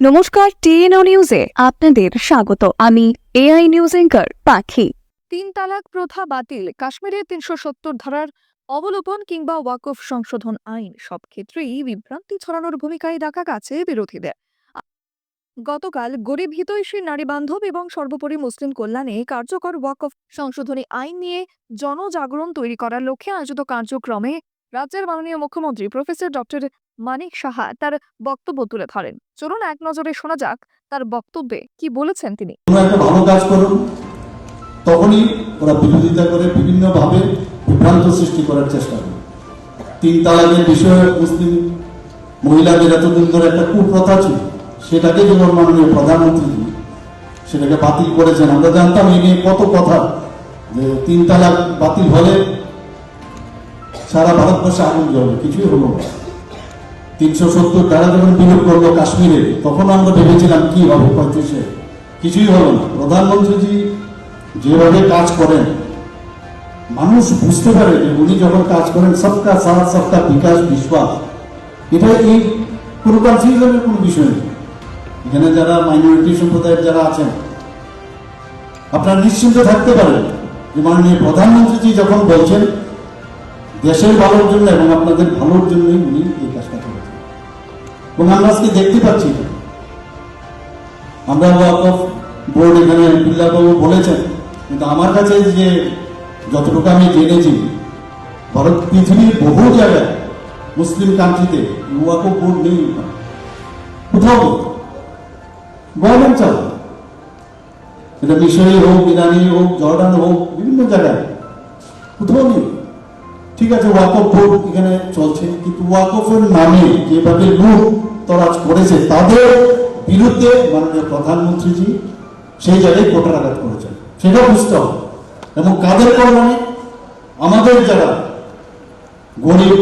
নমস্কার, টিএনও নিউজে আপনাদের স্বাগত। আমি এআই নিউজ এঙ্কার পাখি। তিন তালাক প্রথা বাতিল কাশ্মীরের তিনশো সত্তর ধারার অবলোপন কিংবা ওয়াকফ সংশোধন আইন, সব ক্ষেত্রেই বিভ্রান্তি ছড়ানোর ভূমিকায় দেখা গেছে বিরোধীদের। গতকাল গরিব হিতৈষী নারী বান্ধব এবং সর্বোপরি মুসলিম কল্যাণে কার্যকর ওয়াকফ সংশোধনী আইন নিয়ে জনজাগরণ তৈরি করার লক্ষ্যে আয়োজিত কার্যক্রমে রাজ্যের মাননীয় মুখ্যমন্ত্রী প্রফেসর ডক্টর মানিক সাহা তার বক্তব্য তুলে ধরেন। চলুন এক নজরে শোনা যাক তার বক্তব্যে কি বলেছেন তিনি। ভালো কাজ করুন, তখনই ওরা বিরোধিতা করে বিভ্রান্ত সৃষ্টি করার চেষ্টা করে তিন তালাকের বিষয়ে মুসলিম মহিলাদের এতদিন ধরে একটা কুপ্রথা ছিল, সেটাকে যেমন মাননীয় প্রধানমন্ত্রী সেটাকে বাতিল করেছেন। আমরা জানতাম এই নিয়ে কত কথা, যে তিন তালাক বাতিল হলে সারা ভারতবর্ষে আগুন জ্বলবে কিছুই হলো না। তিনশো সত্তর ধারা যখন বিলোপ করল কাশ্মীরে, তখন আমরা ভেবেছিলাম, কি হবে পঁয়ত্রিশে কিছুই হলো না। প্রধানমন্ত্রীজি যেভাবে কাজ করেন, মানুষ বুঝতে পারে যে উনি যখন কাজ করেন, সবকা সাথ, সবকা বিকাশ, বিশ্বাস। এটা এই কোনো কনফিউশনের কোনো বিষয়? নেই এখানে যারা মাইনরিটি সম্প্রদায়ের যারা আছেন, আপনারা নিশ্চিন্ত থাকতে পারেন যে মাননীয় প্রধানমন্ত্রীজি যখন বলছেন, দেশের ভালোর জন্য এবং আপনাদের ভালোর জন্যই এবং আমরা আজকে দেখতে পাচ্ছি। আমরা ওয়াকফ বোর্ড এখানে বিল্লাবাবু বলেছেন, কিন্তু আমার কাছে যে যতটুকু আমি জেনেছি, ভারত পৃথিবীর বহু জায়গায় মুসলিম কান্ট্রিতে ওয়াকফ বোর্ড নেই। কোথাও গভর্নমেন্ট চালায়। এটা মিশরি হোক, ইরানি হোক জর্ডান হোক, বিভিন্ন জায়গায়। কোথাও নেই। ঠিক আছে, ওয়াকফ বোর্ড এখানে চলছে, কিন্তু ওয়াকফের নামে যেভাবে লুট তরাজ করেছে, তাদের বিরুদ্ধে মাননীয় প্রধানমন্ত্রীজি সেই জায়গায় কোটারাঘাত করেছেন। সেটা বুঝতে হবে। এবং কাদের কল্যাণে আমাদের যারা গরিব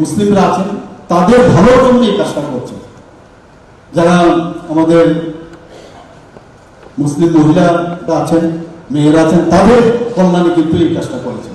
মুসলিমরা আছেন, তাদের ভালোর জন্য এই কাজটা করছে। যারা আমাদের মুসলিম মহিলারা আছেন, মেয়েরা আছেন, তাদের কল্যাণে কিন্তু এই কাজটা করেছেন।